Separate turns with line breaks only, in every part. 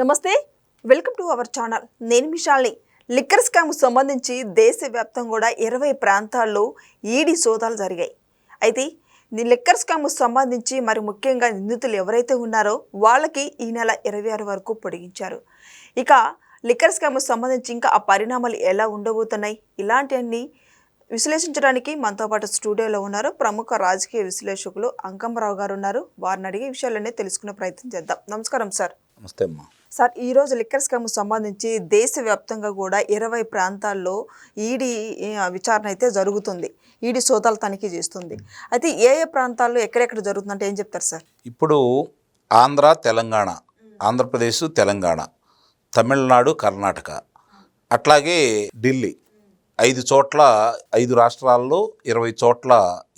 నమస్తే welcome to our channel. నేను మిషాల్ని liquor scam సంబంధించి దేశవ్యాప్తంగా కూడా ఇరవై ప్రాంతాల్లో ఈడీ సోదాలు జరిగాయి. అయితే ఈ లిక్కర్ స్కామ్ సంబంధించి మరి ముఖ్యంగా నిందితులు ఎవరైతే ఉన్నారో వాళ్ళకి ఈ నెల ఇరవై ఆరు వరకు పొడిగించారు. ఇక లిక్కర్ స్కామ్ సంబంధించి ఇంకా ఆ పరిణామాలు ఎలా ఉండబోతున్నాయి? ఇలాంటివన్నీ విశ్లేషించడానికి మనతో పాటు స్టూడియోలో ఉన్నారు ప్రముఖ రాజకీయ విశ్లేషకులు అంకమ్మరావు గారు ఉన్నారు. వారిని అడిగే విషయాలన్నీ తెలుసుకునే ప్రయత్నం చేద్దాం. నమస్కారం సార్.
నమస్తే అమ్మా.
సార్ ఈరోజు లిక్కర్ స్కామ్ సంబంధించి దేశవ్యాప్తంగా కూడా ఇరవై ప్రాంతాల్లో ఈడీ విచారణ అయితే జరుగుతుంది. ఈడీ సోదాలు తనిఖీ చేస్తుంది. అయితే ఏ ఏ ప్రాంతాల్లో ఎక్కడెక్కడ జరుగుతుందంటే ఏం చెప్తారు సార్?
ఇప్పుడు ఆంధ్ర తెలంగాణ ఆంధ్రప్రదేశ్ తెలంగాణ తమిళనాడు కర్ణాటక అట్లాగే ఢిల్లీ ఐదు చోట్ల ఐదు రాష్ట్రాల్లో ఇరవై చోట్ల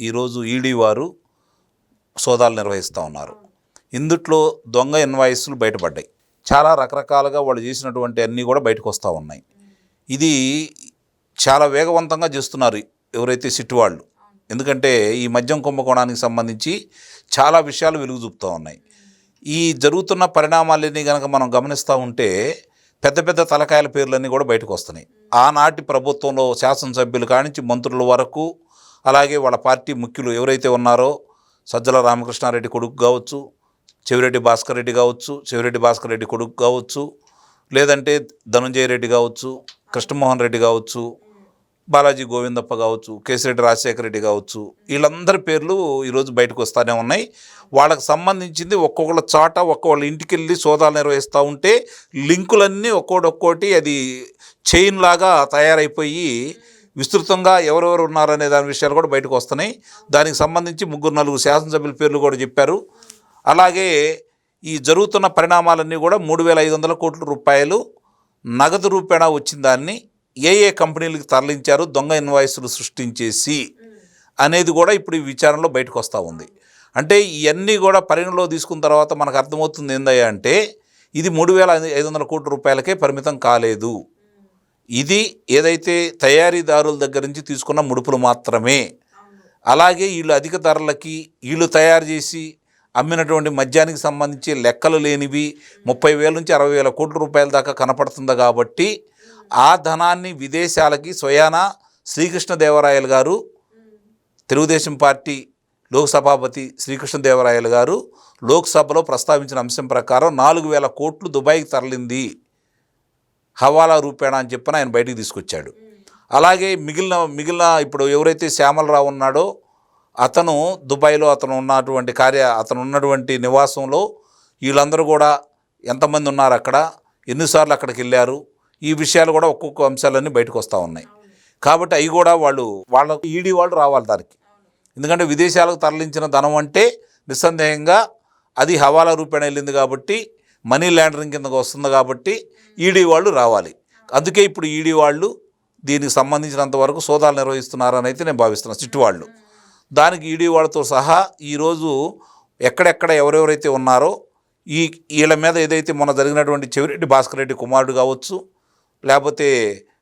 ఈరోజు ఈడీ వారు సోదాలు నిర్వహిస్తూ ఉన్నారు. ఇందుట్లో దొంగ ఇన్వాయిస్లు బయటపడ్డాయి. చాలా రకరకాలుగా వాళ్ళు చేసినటువంటి అన్నీ కూడా బయటకు వస్తూ ఉన్నాయి. ఇది చాలా వేగవంతంగా చేస్తున్నారు ఎవరైతే సిట్ వాళ్ళు. ఎందుకంటే ఈ మద్యం కుంభకోణానికి సంబంధించి చాలా విషయాలు వెలుగు చూపుతూ ఉన్నాయి. ఈ జరుగుతున్న పరిణామాలన్నీ కనుక మనం గమనిస్తూ ఉంటే పెద్ద పెద్ద తలకాయల పేర్లన్నీ కూడా బయటకు వస్తున్నాయి. ఆనాటి ప్రభుత్వంలో శాసనసభ్యులు కానించి మంత్రుల వరకు అలాగే వాళ్ళ పార్టీ ముఖ్యులు ఎవరైతే ఉన్నారో సజ్జల రామకృష్ణారెడ్డి కొడుకు కావచ్చు చెవిరెడ్డి భాస్కర్ రెడ్డి కావచ్చు చెవిరెడ్డి భాస్కర్ రెడ్డి కొడుకు కావచ్చు లేదంటే ధనుంజయ రెడ్డి కావచ్చు కృష్ణమోహన్ రెడ్డి కావచ్చు బాలాజీ గోవిందప్ప కావచ్చు కేసిరెడ్డి రాజశేఖర రెడ్డి కావచ్చు వీళ్ళందరి పేర్లు ఈరోజు బయటకు వస్తూనే ఉన్నాయి. వాళ్ళకి సంబంధించింది ఒక్కొక్కళ్ళ చాట ఒక్కొక్కళ్ళ ఇంటికి వెళ్ళి సోదాలు నిర్వహిస్తూ ఉంటే లింకులన్నీ ఒక్కోటి ఒక్కోటి అది చైన్ లాగా తయారైపోయి విస్తృతంగా ఎవరెవరు ఉన్నారనే దాని విషయాలు కూడా బయటకు వస్తున్నాయి. దానికి సంబంధించి ముగ్గురు నలుగురు శాసనసభ్యుల పేర్లు కూడా చెప్పారు. అలాగే ఈ జరుగుతున్న పరిణామాలన్నీ కూడా మూడు వేల ఐదు వందల కోట్ల రూపాయలు నగదు రూపేణా వచ్చిన దాన్ని ఏ ఏ కంపెనీలకు తరలించారు దొంగ ఇన్వాయిస్లు సృష్టించేసి అనేది కూడా ఇప్పుడు ఈ విచారణలో బయటకు వస్తూ ఉంది. అంటే ఇవన్నీ కూడా పరిగణలో తీసుకున్న తర్వాత మనకు అర్థమవుతుంది ఏందయ్యా అంటే ఇది మూడు వేల ఐదు వందల కోట్ల రూపాయలకే పరిమితం కాలేదు. ఇది ఏదైతే తయారీదారుల దగ్గర నుంచి తీసుకున్న ముడుపులు మాత్రమే. అలాగే వీళ్ళు అధిక ధరలకి వీళ్ళు తయారు చేసి అమ్మినటువంటి మద్యానికి సంబంధించి లెక్కలు లేనివి ముప్పై వేల నుంచి అరవై వేల కోట్ల రూపాయల దాకా కనపడుతుంది కాబట్టి ఆ ధనాన్ని విదేశాలకి స్వయానా శ్రీకృష్ణదేవరాయలు గారు తెలుగుదేశం పార్టీ లోక్సభాపతి శ్రీకృష్ణదేవరాయలు గారు లోక్సభలో ప్రస్తావించిన అంశం ప్రకారం నాలుగు వేల కోట్లు దుబాయ్కి తరలింది. హవాలా రూపేణ అని చెప్పిన ఆయన బయటికి తీసుకొచ్చాడు. అలాగే మిగిలిన మిగిలిన ఇప్పుడు ఎవరైతే శ్యామలరావు ఉన్నాడో అతను దుబాయ్లో అతను ఉన్నటువంటి కార్య అతను ఉన్నటువంటి నివాసంలో వీళ్ళందరూ కూడా ఎంతమంది ఉన్నారు అక్కడ? ఎన్నిసార్లు అక్కడికి వెళ్ళారు? ఈ విషయాలు కూడా ఒక్కొక్క అంశాలన్నీ బయటకు వస్తూ ఉన్నాయి. కాబట్టి అవి కూడా వాళ్ళు వాళ్ళ ఈడీ వాళ్ళు రావాలి దానికి. ఎందుకంటే విదేశాలకు తరలించిన ధనం అంటే నిస్సందేహంగా అది హవాలా రూపేణ వెళ్ళింది కాబట్టి మనీ లాండరింగ్ కిందకు వస్తుంది కాబట్టి ఈడీ వాళ్ళు రావాలి. అందుకే ఇప్పుడు ఈడీ వాళ్ళు దీనికి సంబంధించినంత వరకు సోదాలు నిర్వహిస్తున్నారని అయితే నేను భావిస్తున్నాను సిట్టు వాళ్ళు. దానికి ఈడీ వాళ్ళతో సహా ఈరోజు ఎక్కడెక్కడ ఎవరెవరైతే ఉన్నారో ఈ వీళ్ళ మీద ఏదైతే మొన్న జరిగినటువంటి చెవిరెడ్డి భాస్కర్ రెడ్డి కుమారుడు కావచ్చు లేకపోతే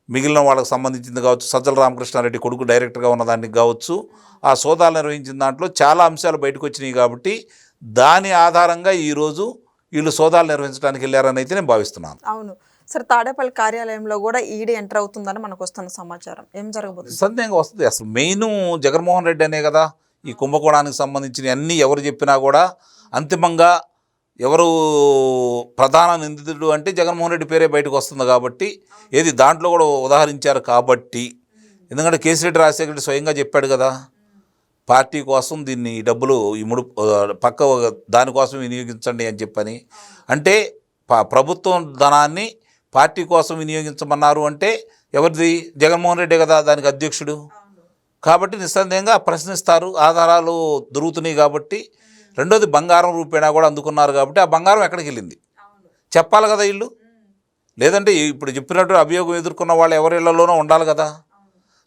మిగిలిన వాళ్ళకి సంబంధించింది కావచ్చు సజ్జల రామకృష్ణారెడ్డి కొడుకు డైరెక్టర్గా ఉన్న దానికి కావచ్చు ఆ సోదాలు నిర్వహించిన దాంట్లో చాలా అంశాలు బయటకు వచ్చినాయి కాబట్టి దాని ఆధారంగా ఈరోజు వీళ్ళు సోదాలు నిర్వహించడానికి వెళ్ళారని అయితే నేను భావిస్తున్నాను.
అవును. సార్ తాడేపల్లి కార్యాలయంలో కూడా ఈడీ ఎంటర్ అవుతుందని మనకు వస్తున్న సమాచారం. ఏం జరగబోతుంది?
సందేహంగా వస్తుంది. అసలు మెయిన్ జగన్మోహన్ రెడ్డి అనే కదా ఈ కుంభకోణానికి సంబంధించిన అన్నీ ఎవరు చెప్పినా కూడా అంతిమంగా ఎవరు ప్రధాన నిందితుడు అంటే జగన్మోహన్ రెడ్డి పేరే బయటకు వస్తుంది కాబట్టి ఏది దాంట్లో కూడా ఉదాహరించారు కాబట్టి. ఎందుకంటే కేసిరెడ్డి రాజశేఖర రెడ్డి స్వయంగా చెప్పాడు కదా పార్టీ కోసం దీన్ని ఈ డబ్బులు ఈ ముడు పక్క దానికోసం వినియోగించండి అని చెప్పని. అంటే ప- ప్రభుత్వం ధనాన్ని పార్టీ కోసం వినియోగించమన్నారు అంటే ఎవరిది? జగన్మోహన్ రెడ్డి కదా దానికి అధ్యక్షుడు. కాబట్టి నిస్సందేహంగా ప్రశ్నిస్తారు. ఆధారాలు దొరుకుతున్నాయి కాబట్టి. రెండోది బంగారం రూపేణా కూడా అందుకున్నారు కాబట్టి ఆ బంగారం ఎక్కడికి వెళ్ళింది? చెప్పాలి కదా వీళ్ళు లేదంటే ఇప్పుడు చెప్పినట్టు అభియోగం ఎదుర్కొన్న వాళ్ళు ఎవరి ఇళ్ళలోనో ఉండాలి కదా.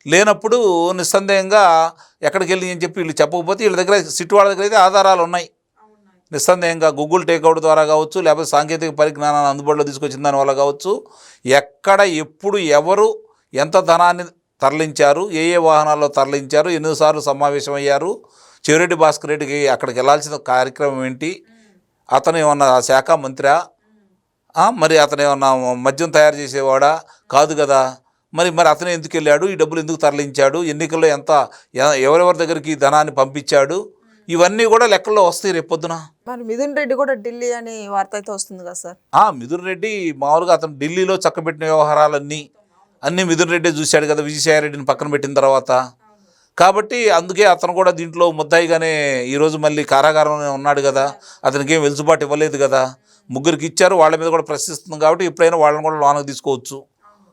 లేనప్పుడు నిస్సందేహంగా ఎక్కడికి వెళ్ళి అని చెప్పి వీళ్ళు చెప్పకపోతే వీళ్ళ దగ్గర సిట్టు వాళ్ళ దగ్గర అయితే ఆధారాలు ఉన్నాయి. నిస్సందేహంగా గూగుల్ టేక్అవుట్ ద్వారా కావచ్చు లేకపోతే సాంకేతిక పరిజ్ఞానాన్ని అందుబాటులో తీసుకొచ్చిన దానివల్ల కావచ్చు ఎక్కడ ఎప్పుడు ఎవరు ఎంత ధనాన్ని తరలించారు ఏ ఏ వాహనాల్లో తరలించారు ఎన్నిసార్లు సమావేశం అయ్యారు చెవిరెడ్డి భాస్కర్ రెడ్డికి అక్కడికి వెళ్ళాల్సిన కార్యక్రమం ఏంటి అతను ఏమన్నా శాఖ మంత్రా? మరి అతను ఏమన్నా మద్యం తయారు చేసేవాడా? కాదు కదా. మరి మరి అతను ఎందుకు వెళ్ళాడు? ఈ డబ్బులు ఎందుకు తరలించాడు? ఎన్నికల్లో ఎంత ఎవరెవరి దగ్గరికి ధనాన్ని పంపించాడు? ఇవన్నీ కూడా లెక్కల్లో వస్తాయి రేపొద్దున
మరి మిథున్ రెడ్డి కూడా ఢిల్లీ అని వార్త అయితే వస్తుంది కదా సార్?
ఆ మిథున్ రెడ్డి మామూలుగా అతను ఢిల్లీలో చక్కబెట్టిన వ్యవహారాలన్నీ అన్నీ మిథున్ రెడ్డి చూశాడు కదా విజయసాయిరెడ్డిని పక్కన పెట్టిన తర్వాత. కాబట్టి అందుకే అతను కూడా దీంట్లో ముద్దాయిగానే ఈరోజు మళ్ళీ కారాగారంలో ఉన్నాడు కదా అతనికి ఏం వెలుసుబాటు ఇవ్వలేదు కదా. ముగ్గురికి ఇచ్చారు వాళ్ళ మీద కూడా ప్రశ్నిస్తుంది కాబట్టి ఎప్పుడైనా వాళ్ళని కూడా లోనకు తీసుకోవచ్చు.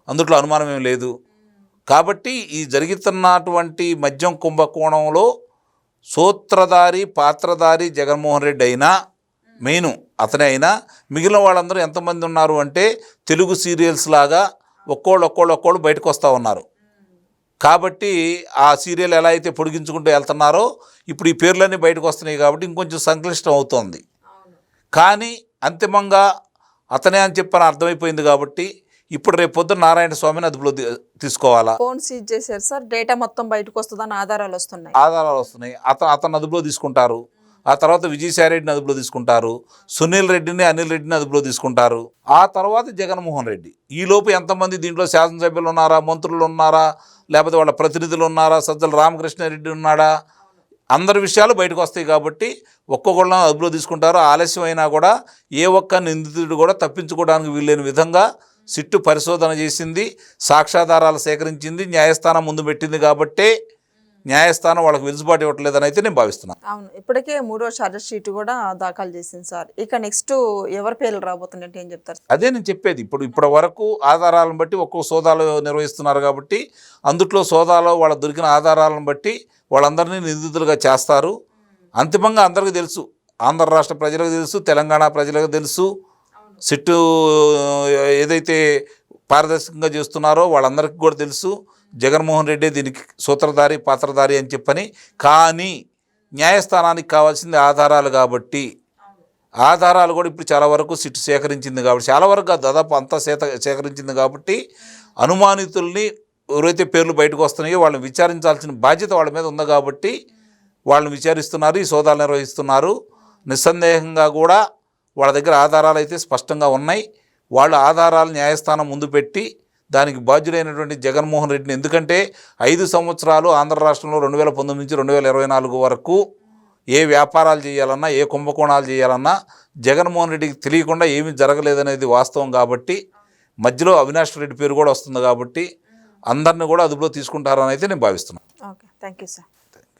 అందుట్లో అనుమానం ఏం లేదు. కాబట్టి ఈ జరుగుతున్నటువంటి మద్యం కుంభకోణంలో సూత్రధారి పాత్రధారి జగన్మోహన్ రెడ్డి అయినా మెయిన్ అతనే అయినా మిగిలిన వాళ్ళందరూ ఎంతమంది ఉన్నారు అంటే తెలుగు సీరియల్స్ లాగా ఒక్కోళ్ళు ఒక్కోళ్ళు ఒక్కోళ్ళు బయటకు వస్తూ ఉన్నారు. కాబట్టి ఆ సీరియల్ ఎలా అయితే పొడిగించుకుంటూ వెళ్తున్నారో ఇప్పుడు ఈ పేర్లన్నీ బయటకు వస్తున్నాయి కాబట్టి ఇంకొంచెం సంక్లిష్టం అవుతోంది. కానీ అంతిమంగా అతనే అని చెప్పని అర్థమైపోయింది కాబట్టి ఇప్పుడు రేపు పొద్దున్న నారాయణ స్వామిని అదుపులో తీసుకోవాలా?
ఫోన్ సీజ్ చేశారు సార్. డేటా మొత్తం బయటకు వస్తుందని ఆధారాలు వస్తున్నాయి.
ఆధారాలు వస్తున్నాయి. అతను అతను అదుపులో తీసుకుంటారు. ఆ తర్వాత విజయసాయి రెడ్డిని అదుపులో తీసుకుంటారు. సునీల్ రెడ్డిని అనిల్ రెడ్డిని అదుపులో తీసుకుంటారు. ఆ తర్వాత జగన్మోహన్ రెడ్డి. ఈ లోపు ఎంతమంది దీంట్లో శాసనసభ్యులు ఉన్నారా మంత్రులు ఉన్నారా లేకపోతే వాళ్ళ ప్రతినిధులు ఉన్నారా సజ్జల రామకృష్ణారెడ్డి ఉన్నాడా? అందరి విషయాలు బయటకు వస్తాయి కాబట్టి ఒక్కొక్కళ్ళని అదుపులో తీసుకుంటారు. ఆలస్యం అయినా కూడా ఏ ఒక్క నిందితుడు కూడా తప్పించుకోవడానికి వీల్లేని విధంగా సిట్టు పరిశోధన చేసింది సాక్ష్యాధారాలు సేకరించింది న్యాయస్థానం ముందు పెట్టింది కాబట్టే న్యాయస్థానం వాళ్ళకి వెలుసుబాటు ఇవ్వట్లేదని అయితే నేను భావిస్తున్నాను
అవును ఇప్పటికే మూడో ఛార్జ్ షీట్ కూడా దాఖలు చేసింది సార్. ఇక నెక్స్ట్ ఎవరి పేర్లు రాబోతున్నట్టు ఏం చెప్తారు
అదే నేను చెప్పేది ఇప్పుడు ఇప్పటి వరకు ఆధారాలను బట్టి ఒక్కో సోదాలు నిర్వహిస్తున్నారు కాబట్టి అందుట్లో సోదాలో వాళ్ళ దొరికిన ఆధారాలను బట్టి వాళ్ళందరినీ నిందితులుగా చేస్తారు. అంతిమంగా అందరికీ తెలుసు ఆంధ్ర రాష్ట్ర ప్రజలకు తెలుసు తెలంగాణ ప్రజలకు తెలుసు సిట్టు ఏదైతే పారదర్శకంగా చేస్తున్నారో వాళ్ళందరికీ కూడా తెలుసు జగన్మోహన్ రెడ్డి దీనికి సూత్రధారి పాత్రధారి అని చెప్పని. కానీ న్యాయస్థానానికి కావాల్సింది ఆధారాలు కాబట్టి ఆధారాలు కూడా ఇప్పుడు చాలా వరకు సిట్ సేకరించింది కాబట్టి చాలా వరకు దాదాపు అంతా సేత సేకరించింది కాబట్టి అనుమానితుల్ని ఎవరైతే పేర్లు బయటకు వస్తున్నాయో వాళ్ళని విచారించాల్సిన బాధ్యత వాళ్ళ మీద ఉంది కాబట్టి వాళ్ళని విచారిస్తున్నారు ఈ సోదాలు నిర్వహిస్తున్నారు. నిస్సందేహంగా కూడా వాళ్ళ దగ్గర ఆధారాలు అయితే స్పష్టంగా ఉన్నాయి. వాళ్ళ ఆధారాలు న్యాయస్థానం ముందు పెట్టి దానికి బాధ్యుడైనటువంటి జగన్మోహన్ రెడ్డిని ఎందుకంటే ఐదు సంవత్సరాలు ఆంధ్ర రాష్ట్రంలో రెండు వేల పంతొమ్మిది నుంచి రెండు వేల ఇరవై నాలుగు వరకు ఏ వ్యాపారాలు చేయాలన్నా ఏ కుంభకోణాలు చేయాలన్నా జగన్మోహన్ రెడ్డికి తెలియకుండా ఏమీ జరగలేదనేది వాస్తవం కాబట్టి మధ్యలో అవినాష్ రెడ్డి పేరు కూడా వస్తుంది కాబట్టి అందరిని కూడా అదుపులో తీసుకుంటారని అయితే నేను భావిస్తున్నాను.
Okay thank you sir.